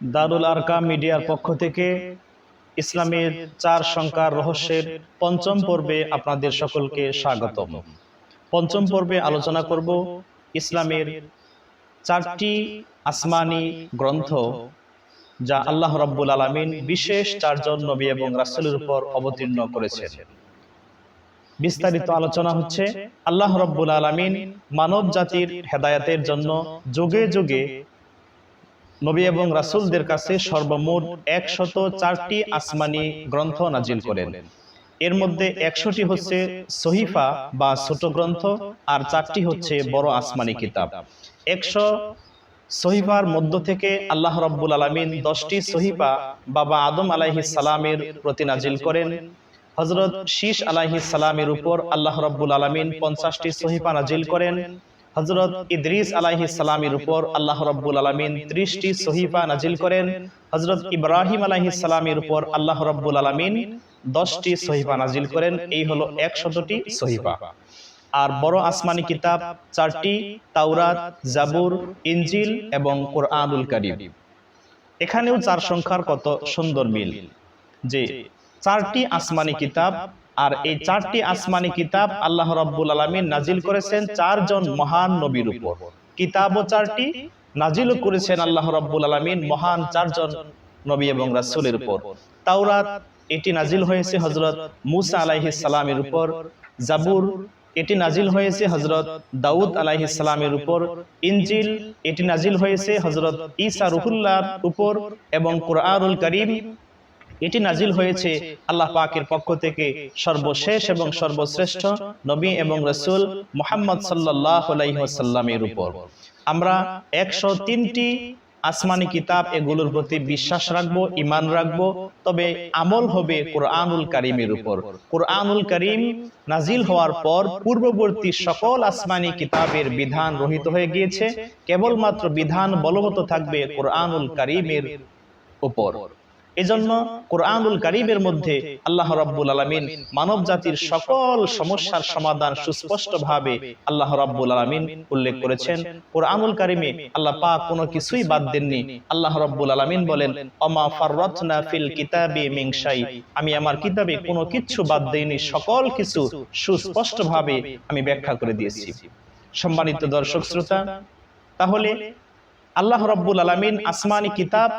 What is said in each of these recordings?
দারুল আরকাম মিডিয়ার পক্ষ থেকে ইসলামের চার সংখ্যার রহস্যের পঞ্চম পর্বে আপনাদের সকলকে স্বাগতম। পঞ্চম পর্বে আলোচনা করব ইসলামের চারটি আসমানি গ্রন্থ, যা আল্লাহ রব্বুল আলমিন বিশেষ চারজন নবী এবং রাসূলের উপর অবতীর্ণ করেছেন। বিস্তারিত আলোচনা হচ্ছে, আল্লাহ রব্বুল আলমিন মানব জাতির হেদায়াতের জন্য যুগে যুগে নবী এবং রাসূলদের কাছে সর্বমোট একশত চারটি আসমানি গ্রন্থ নাজিল করেন। এর মধ্যে একশোটি হচ্ছে সহিফা বা ছোট গ্রন্থ আর চারটি হচ্ছে বড় আসমানি কিতাব। একশো সহিফার মধ্য থেকে আল্লাহ রব্বুল আলমিন দশটি সহিফা বাবা আদম আলাইহিস সালামের প্রতি নাজিল করেন। হজরত শীষ আলাইহিস সালামের উপর আল্লাহ রব্বুল আলমিন পঞ্চাশটি সহিফা নাজিল করেন। হজরত ইদ্রিস আলাইহি সালামের উপর আল্লাহ রব্বুল আলমিন ত্রিশটি সহিফা নাজিল করেন। হজরত ইব্রাহিম আলাইহি সালামের উপর আল্লাহ রব্বুল আলমিন দশটি সহিফা নাজিল করেন। এই হলো একশতটি সহিফা। আর বড় আসমানি কিতাব, চারটি তাওরাত, জাবুর ইঞ্জিল এবং কোরআনুল কারিম। এখানেও চার সংখ্যার কত সুন্দর মিল। যে চারটি আসমানি কিতাব আর এই চারটি আসমানি কিতাব আল্লাহ রব্বুল আলমিন নাজিল করেছেন চারজন মহান নবীর উপর। কিতাবও চারটি নাজিলও করেছেন আল্লাহ রব্বুল আলমিন মহান চারজন নবী এবং রাসূলের উপর। তাওরাত এটি নাজিল হয়েছে হজরত মুসা আলাইহিস সালামের উপর জাবুর এটি নাজিল হয়েছে হজরত দাউদ আলাইহিস সালামের উপর। ইঞ্জিল এটি নাজিল হয়েছে হজরত ঈসা রুহুল্লাহর উপর এবং কোরআনুল করিম এটি নাজিল হয়েছে আল্লাহ পাকের পক্ষ থেকে সর্বশেষ এবং সর্বশ্রেষ্ঠ নবী এবং রসুল মোহাম্মদ সাল্লাহ আলাইসাল্লামের উপর। আমরা একশো তিনটি আসমানি কিতাব এগুলোর প্রতি বিশ্বাস রাখব ইমান রাখব তবে আমল হবে কোরআনুল করিমের উপর। কোরআনুল করিম নাজিল হওয়ার পর পূর্ববর্তী সকল আসমানি কিতাবের বিধান রহিত হয়ে গিয়েছে। কেবলমাত্র বিধান বলবত থাকবে কোরআনুল করিমের উপর। এজন্য কোরআনুল কারিমের মধ্যে আল্লাহ রাব্বুল আলামিন মানব জাতির সকল সমস্যার সমাধান সুস্পষ্টভাবে আল্লাহ রাব্বুল আলামিন উল্লেখ করেছেন। কোরআনুল কারিমে আল্লাহ পাক কোনো কিছুই বাদ দেননি। আল্লাহ রাব্বুল আলামিন বলেন, অমা ফাররাতনা ফিল কিতাবি মিন শাই আমি আমার কিতাবে কোনো কিছু বাদ দেইনি, সকল কিছু সুস্পষ্টভাবে আমি ব্যাখ্যা করে দিয়েছি। সম্মানিত দর্শক শ্রোতা, তাহলে আল্লাহ রাব্বুল আলামিন আসমানি কিতাব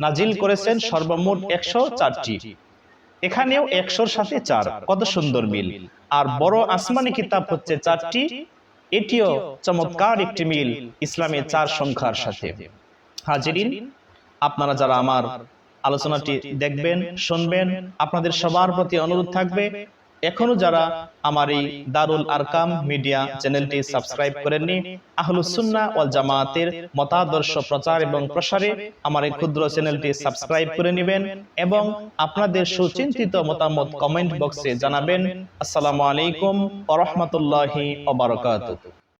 নাজিল করেছেন সর্বমোট একশো চারটি। এখানেও একশোর সাথে চার। কত সুন্দর মিল। আর বড় আসমানি কিতাব হচ্ছে চারটি। এটিও চমৎকার একটি মিল ইসলামের চার সংখ্যার সাথে। হাজিরিন আপনারা যারা আমার আলোচনাটি দেখবেন শুনবেন আপনাদের সবার প্রতি অনুরোধ থাকবে এখনও যারা আমার এই দারুল আরকাম মিডিয়া চ্যানেলটি সাবস্ক্রাইব করেননি আহলুসুন্না ওয়াল জামায়াতের মতাদর্শ প্রচার এবং প্রসারে আমার এই ক্ষুদ্র চ্যানেলটি সাবস্ক্রাইব করে নেবেন এবং আপনাদের সুচিন্তিত মতামত কমেন্ট বক্সে জানাবেন। আসসালামু আলাইকুম ওয়া রাহমাতুল্লাহি ওয়া বারাকাতুহু।